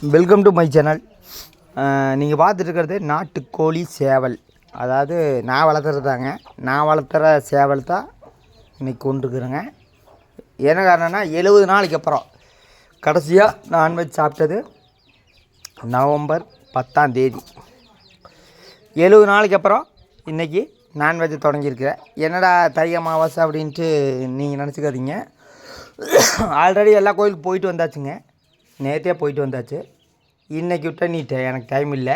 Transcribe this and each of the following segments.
Welcome to my channel நீங்கள் பார்த்துட்டு நாட்டுக்கோழி சேவல். அதாவது நான் வளர்த்துறதாங்க. நான் வளர்த்துற சேவல் தான் இன்றைக்கி கொண்டுருக்குறேங்க. என்ன காரணம்னா எழுபது நாளைக்கு அப்புறம் கடைசியாக நான்வெஜ் சாப்பிட்டது நவம்பர் பத்தாம் தேதி. எழுபது நாளைக்கு அப்புறம் இன்றைக்கி நான்வெஜ்ஜை தொடங்கியிருக்கிறேன். என்னடா தை அமாவாசை அப்படின்ட்டு நீங்கள் நினச்சிக்காதீங்க. ஆல்ரெடி எல்லா கோயிலுக்கு போயிட்டு வந்தாச்சுங்க. நேற்றே போயிட்டு வந்தாச்சு. இன்றைக்கி விட்ட நீ டை- எனக்கு டைம் இல்லை.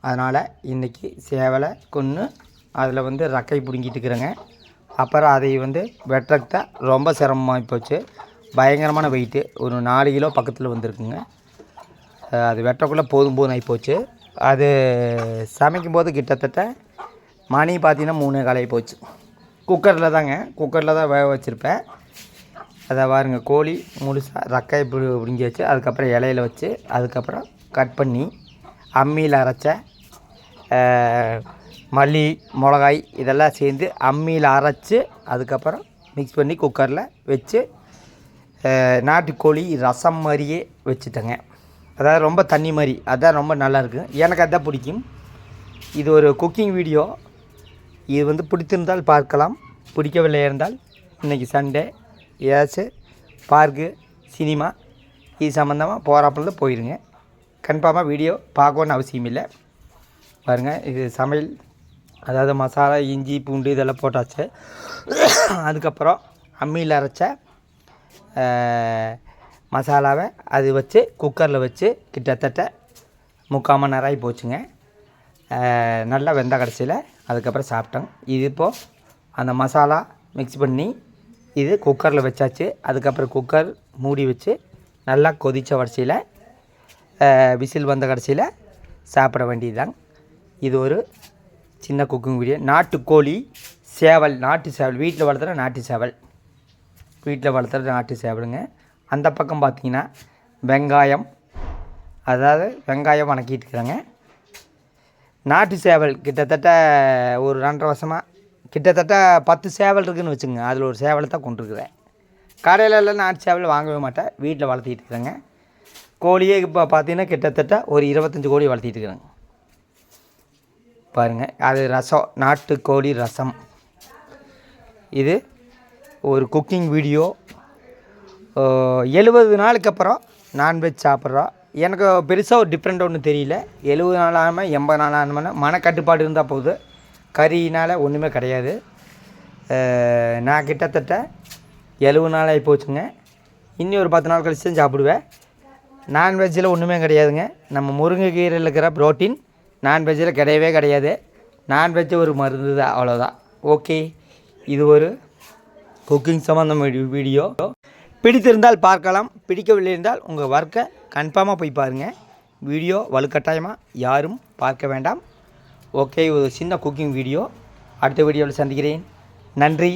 அதனால் இன்றைக்கி சேவலை கொன்று அதில் வந்து ரக்கை பிடுங்கிட்டு இருக்கிறேங்க. அப்புறம் அதை வந்து வெட்டுறதுக்கு தான் ரொம்ப சிரமமாகி போச்சு. பயங்கரமான வெயிட்டு ஒரு நாலு கிலோ பக்கத்தில் வந்திருக்குங்க. அது வெட்டக்குள்ளே போதும் போதும் ஆகிப்போச்சு அது சமைக்கும் போது கிட்டத்தட்ட மணி பார்த்தீங்கன்னா மூணு காலையை போச்சு. குக்கரில் தாங்க. குக்கரில் தான் வேக வச்சுருப்பேன். அதை பாருங்கள் கோழி முழுசாக ரக்காய் இப்படி பிடுங்கி வச்சு அதுக்கப்புறம் இலையில வச்சு அதுக்கப்புறம் கட் பண்ணி அம்மியில் அரைச்ச மல்லி மிளகாய் இதெல்லாம் சேர்ந்து அம்மியில் அரைச்சி அதுக்கப்புறம் மிக்ஸ் பண்ணி குக்கரில் வச்சு நாட்டுக்கோழி ரசம் மாதிரியே வச்சுட்டேங்க. அதாவது ரொம்ப தண்ணி மாதிரி. அதான் ரொம்ப நல்லாயிருக்கும் எனக்கு அதான் பிடிக்கும். இது ஒரு குக்கிங் வீடியோ இது வந்து பிடித்திருந்தால் பார்க்கலாம். பிடிக்கவில்லை இருந்தால் இன்றைக்கி சண்டே. ஏதாச்சும் பார்க்கு சினிமா இது சம்மந்தமாக போகிறாப்புல போயிடுங்க கன்ஃபார்மாக வீடியோ பார்க்கணுன்னு அவசியம் இல்லை. பாருங்கள் இது சமையல் அதாவது மசாலா இஞ்சி பூண்டு இதெல்லாம் போட்டாச்சு. அதுக்கப்புறம் அம்மியில் அரைச்ச மசாலாவை அது வச்சு குக்கரில் வச்சு கிட்டத்தட்ட முக்கால் மணி நேரம் ஆகி போச்சுங்க. நல்லா வெந்த கடைசியில் அதுக்கப்புறம் சாப்பிட்டோம் இது இப்போது அந்த மசாலா மிக்ஸ் பண்ணி இது குக்கரில் வச்சாச்சு. அதுக்கப்புறம் குக்கர் மூடி வச்சு நல்லா கொதித்த வரிசையில் விசில் வந்த கடைசியில் சாப்பிட வேண்டியதுதான். இது ஒரு சின்ன குக்கிங் வீடியோ நாட்டுக்கோழி சேவல் நாட்டு சேவல். வீட்டில் வளர்த்துற நாட்டு சேவல். வீட்டில் வளர்த்துற நாட்டு சேவலுங்க. அந்த பக்கம் பார்த்திங்கன்னா வெங்காயம். அதாவது வெங்காயம் வணக்கிட்டு இருக்கிறாங்க நாட்டு சேவல் கிட்டத்தட்ட ஒரு ரெண்டரை வருஷமாக கிட்டத்தட்ட பத்து சேவல் இருக்குதுன்னு வச்சுங்க அதில் ஒரு சேவலை தான் கொண்டுருக்குறேன். கடையில எல்லாம் நாட்டு சேவல் வாங்கவே மாட்டேன். வீட்டில் வளர்த்திட்டு இருக்கிறேங்க. கோழியே இப்போ பார்த்தீங்கன்னா கிட்டத்தட்ட ஒரு இருபத்தஞ்சி கோழி வளர்த்திட்டு இருக்கிறேங்க. பாருங்கள் அது ரசம் நாட்டு கோழி ரசம். இது ஒரு குக்கிங் வீடியோ. எழுபது நாளுக்கு அப்புறம் நான்வெஜ் சாப்பிட்றோம் எனக்கு பெருசாக ஒரு டிஃப்ரெண்ட் ஒன்றும் தெரியல. எழுபது நாள் ஆகாமல் எண்பது நாள் ஆகாமல் மனக்கட்டுப்பாடு இருந்தால் போகுது கறினால் ஒன்றுமே கிடையாது. நான் கிட்டத்தட்ட எழுபது நாள் ஆகி போச்சுங்க. இன்னும் ஒரு பத்து நாள் கழிச்சு தான் சாப்பிடுவேன். நான்வெஜ்ஜில் ஒன்றுமே கிடையாதுங்க. நம்ம முருங்கைக்கீரையில் இருக்கிற ப்ரோட்டீன் நான்வெஜ்ஜில் கிடையவே கிடையாது. நான்வெஜ் ஒரு மருந்து தான் அவ்வளோதான் ஓகே இது ஒரு குக்கிங் சம்மந்தம் வீடியோ. பிடித்திருந்தால் பார்க்கலாம். பிடிக்கவில்லை இருந்தால் உங்கள் ஒர்க்கை கன்ஃபார்மாக போய் பாருங்கள் வீடியோ வலுக்கட்டாயமாக யாரும் பார்க்க வேண்டாம். ஓகே ஒரு சின்ன குக்கிங் வீடியோ அடுத்த வீடியோவில் சந்திக்கிறேன். நன்றி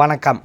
வணக்கம்.